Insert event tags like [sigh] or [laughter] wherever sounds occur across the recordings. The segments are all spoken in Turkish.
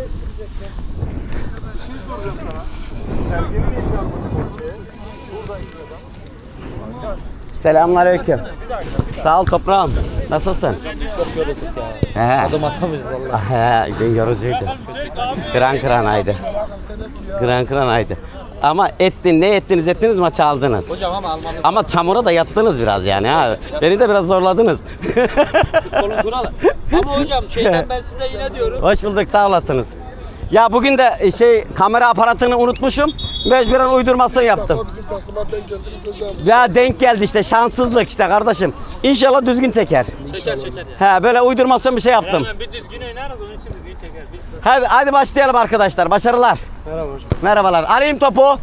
Bir şey soracağım sana. Sergeni niye çağırmadın ortaya? Burada Selamünaleyküm. Sağ ol toprağım. Nasılsın? Çok yorulduk ya. He. Adım atamıyoruz valla. He, gün yorucuydu. Kıran kıranaydı. Kıran kıranaydı. Ama ettin, ne ettiniz ettiniz maçı aldınız. Hocam ama almamız Ama çamura da yattınız biraz yani ha. Beni de biraz zorladınız. futbolun kuralı. Ama hocam şeyden ben size yine diyorum. Hoş bulduk sağ olasınız. Ya bugün de şey kamera aparatını unutmuşum. Mecburen uydurmasını yaptım. Ama bizim takıma denk geldiniz hocam. Ya denk geldi işte şanssızlık işte kardeşim. İnşallah düzgün çeker. Çeker çeker ya. He böyle uydurmasyon bir şey yaptım. Bir düzgün oynarız onun için düzgün çeker. Hadi, hadi başlayalım arkadaşlar. Başarılar. Merhaba hocam. Merhabalar. Alayım topu.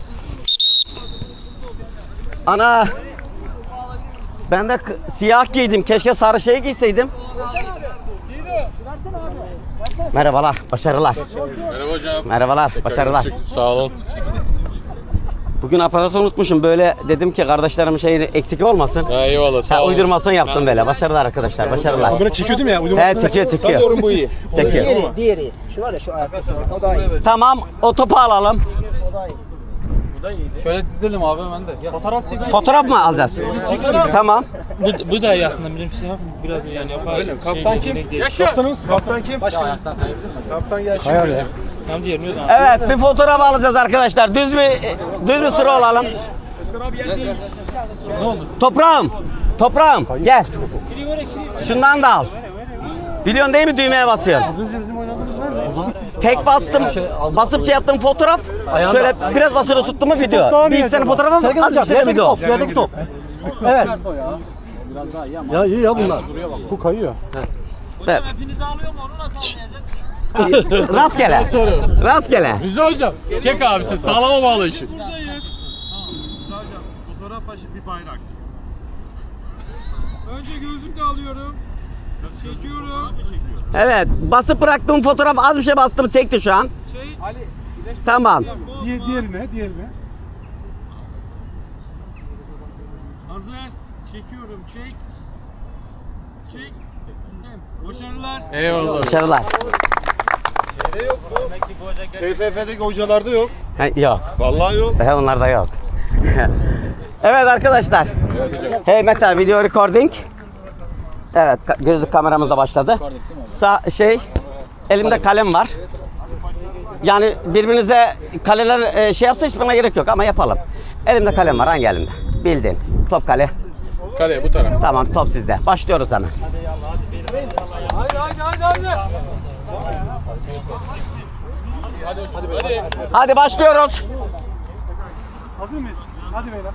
Ana. Ben de siyah giydim. Keşke sarı şey giyseydim. Merhabalar. Başarılar. Merhaba hocam. Merhabalar. Başarılar. Sağ olun. Bugün aparatı unutmuşum. Böyle dedim ki kardeşlerimin şeyi eksik olmasın. Ha, eyvallah sağ Ha, olun. uydurmasyon yaptım böyle. Başarılar arkadaşlar. Başarılar. Kamera çekiyor değil mi ya? He Uydurmasın. çekiyor çekiyor. Sanıyorum bu iyi. Çekiyor. Diğeri, diğeri. Şu var ya şu ayakta. O da iyi. Tamam o topu alalım. Şöyle dizelim abi hemen de. Fotoğraf çekelim. Fotoğraf mı alacağız? Tamam. Bu, bu da iyi aslında benim şey yap biraz yani yapar. Öyle Kaptan kim? Kaptanımız. Kaptan kim? Başka Kaptan gel şimdi. Tam diğerini yok. Evet bir fotoğraf alacağız arkadaşlar. Düz bir düz bir sıra olalım. Ne oldu? Toprağım. Toprağım gel. Şundan da al. Biliyorsun değil mi düğmeye basıyorsun? Tek bastım, basıp şey yaptım fotoğraf. Şöyle biraz basılı tuttum mu video. Bir iki tane fotoğraf ama az bir şey de video. Yerdeki top. Evet. Ya iyi ya bunlar. Bu kayıyor. Evet. [laughs] Rastgele. Rastgele. Rıza hocam. Çek abi sen sağlama bağla işi. Fotoğraf başı bir bayrak. Önce gözlükle alıyorum. Çekiyorum. Evet. Basıp bıraktığım fotoğraf az bir şey bastım çekti şu an. Şey Tamam. Diğer, diğerine, diğerine. hazır. Çekiyorum. Çek. Çek. Sen. Başarılar. Eyvallah. Başarılar. Şeyde yok bu. TFF'deki hocalarda yok. Ha, yok. Vallahi yok. He, onlarda yok. [laughs] evet arkadaşlar. Hey Meta video recording. Evet ka- gözlük kameramız da başladı. Sa şey elimde kalem var. Yani birbirinize kaleler e, şey yapsa hiç bana gerek yok ama yapalım. Elimde kalem var hangi elimde? Bildin. Top kale. Kale bu taraf. Tamam top sizde. Başlıyoruz hemen. Haydi haydi haydi haydi. Hadi. Başlıyoruz. Hazır mıyız? Hadi beyler.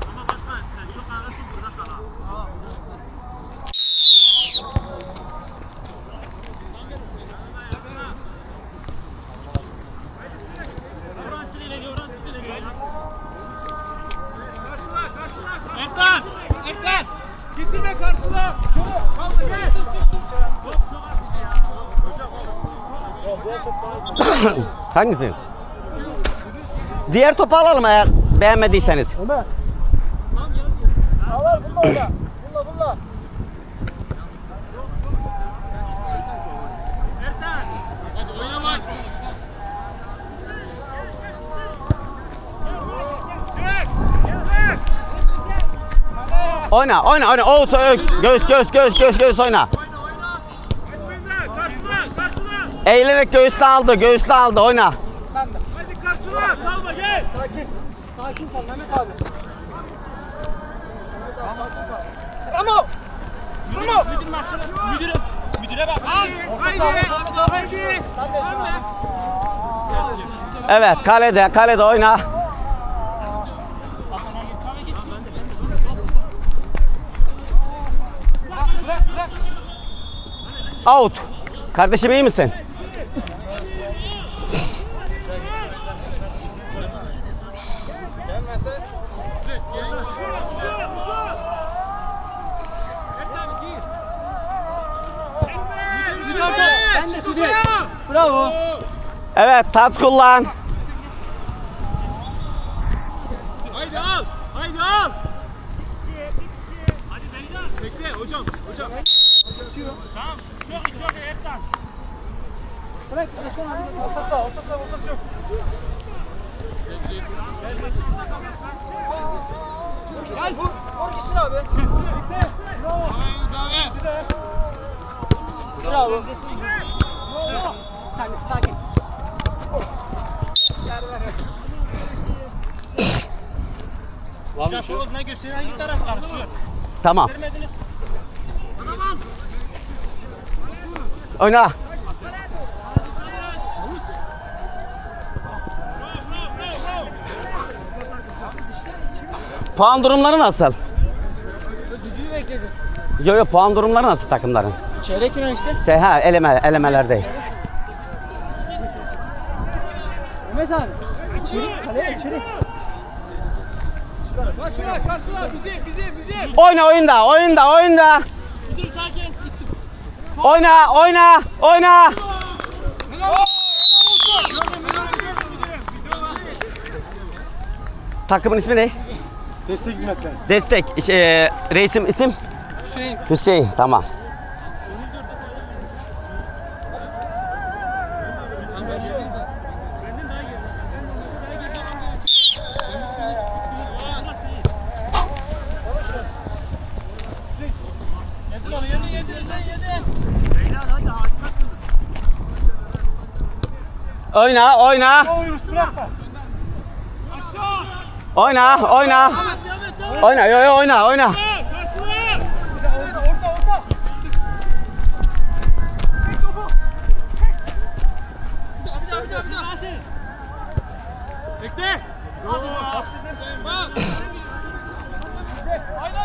Hangisi? Diğer topu alalım eğer beğenmediyseniz. Oyna bak! Oyna, oyna, oyna. Oğuz, göğüs, göğüs, göğüs, göğüs, göğüs oyna. Karşıla! Eğilerek göğüsle aldı, göğüsle aldı. Oyna. Hadi karşıla! Kalma gel! Bravo. Bravo. Müdür maçına, müdüre, müdüre bak. Haydi. Haydi. Evet, kalede, kalede oyna. Out. Kardeşim iyi misin? Bravo. Evet, taç kullan. Haydi al! Haydi al! Hadi Beyza! Bekle hocam, hocam. Tamam, çok iyi, çok iyi Ertan. Bırak. Orta saha, orta saha, orta saha yok. Gel. Vur. Vur gitsin abi. Bravo. Bravo. Sakin, sakin. Var mı şey? Ne gösteriyor? Hangi taraf karışıyor? Tamam. Vermediniz. Oyna. Puan durumları nasıl? Düdüğü bekledim. Yo yo puan durumları nasıl takımların? Çeyrek final işte. Şey ha eleme elemelerdeyiz. Abi. İçeri, kaleye içeri. Karşıla, karşıla. Bizim, bizim, bizim. Oyna oyunda oyunda oyunda. Dur sakin. Oyna oyna oyna. Takımın ismi ne? Destek hizmetler. Destek. Şey, reisim isim? Hüseyin. Hüseyin tamam. Oyna oyna. Oyna oyna. Oyna yo yo oyna oyna.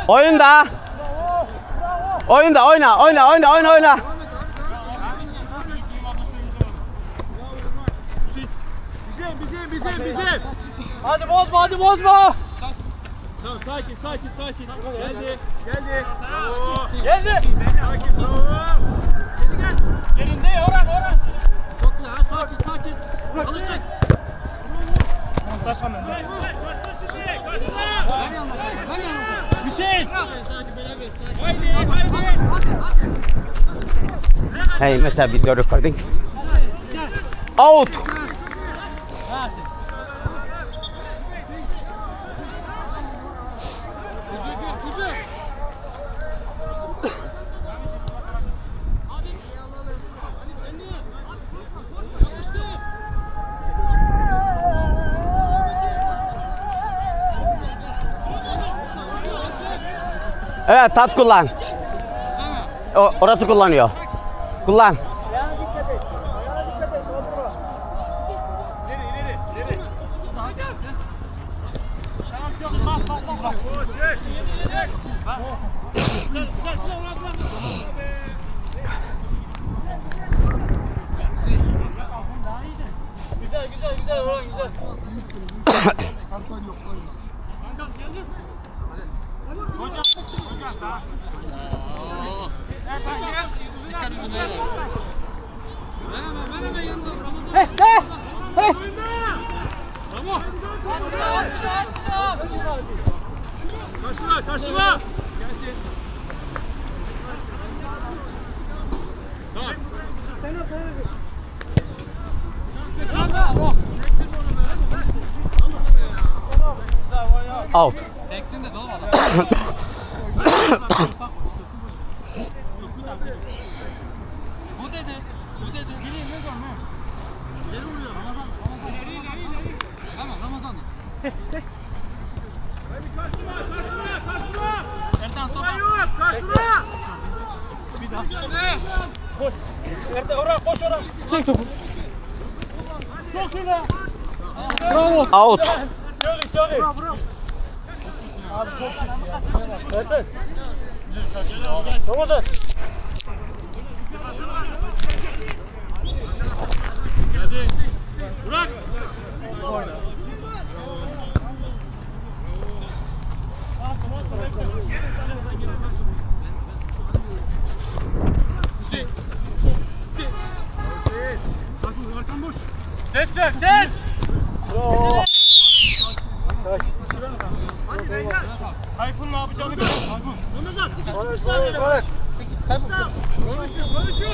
Oyunda. Oyunda oyna oyna oyna oyna oyna. Bizim, bizim, bizim, bizim. Hadi bozma, hadi bozma. Tamam, sakin, sakin, sakin. Geldi, geldi. Bravo. Geldi. Sakin, bravo. Yerinde Orhan, Orhan. Çok güzel, sakin, sakin. Alırsın. Hüseyin. Haydi, haydi. Hey Mete video recording. Out. Evet taç kullan. O, orası kullanıyor. Kullan. Güzel, güzel, güzel Orhan, güzel. Karşıla, karşıla. Gelsin. Tamam. Out. Bu [coughs] dedi. Bu dedi. Gireyim ne diyorum lan? Geri vuruyor. Tamam Ramazan. Hadi karşıla, karşıla, karşıla. Ertan top. Yok, karşıla. Ertan, Orhan koş Orhan. Out. Çevir, çevir. Evet. Ramazan. Burak. Tayfun ne yapacağını gör. Ramazan. Konuşuyor, konuşuyor.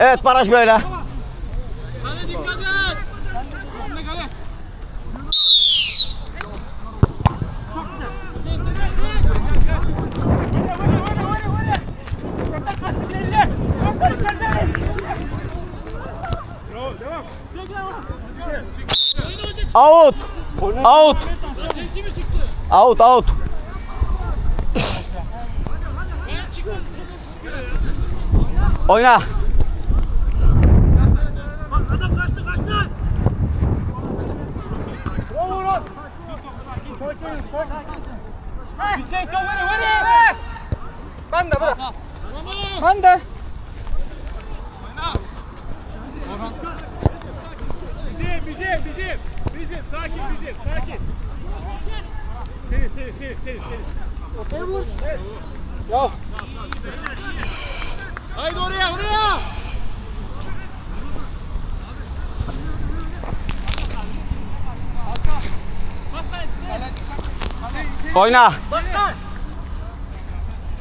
Evet baraj böyle. Kale dikkat et. Önde kale. Out. Out. Out out. Oyna. Adam kaçtı kaçtı. Bravo Uğur. Hüseyin top ver ver. Ben de bırak. Ben de. Bizim bizim bizim. Bizim sakin bizim sakin. Seni seni seni seni seni. Ortaya vur. Ya. Haydi oraya oraya. Oyna.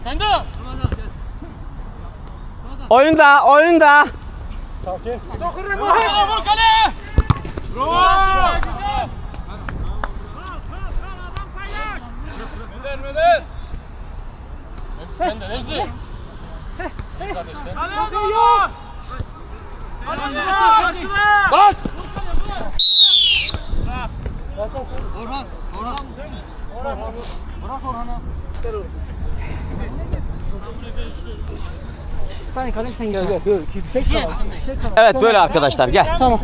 Sen de. Oyunda, oyunda. Bravo vur kale. Bravo. Meder Meder. Hepsi sende hepsi. Kardeşler. Kale yok. Karşıla karşıla. Bas. Evet böyle arkadaşlar gel. Tamam.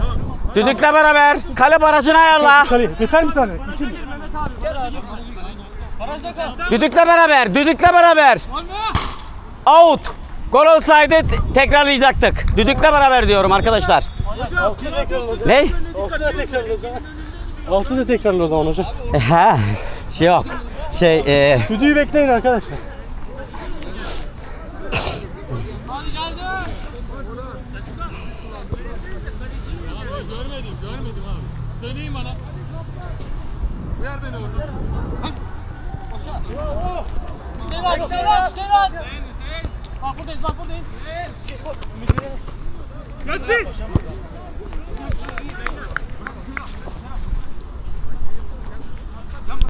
Düdükle beraber kale barajını ayarla. Kale yeter mi tane? İki mi? Düdükle beraber, düdükle beraber. Out. Gol olsaydı tekrarlayacaktık. Düdükle beraber diyorum arkadaşlar. Ne? Altı da tekrarla o zaman hocam. Ha, şey yok. Şey, e, Düdüğü bekleyin arkadaşlar. Görmedim görmedim abi. Söyleyin bana. Ver beni orada. Hüseyin abi Hüseyin abi Hüseyin abi. Bak buradayız bak buradayız. Gelsin.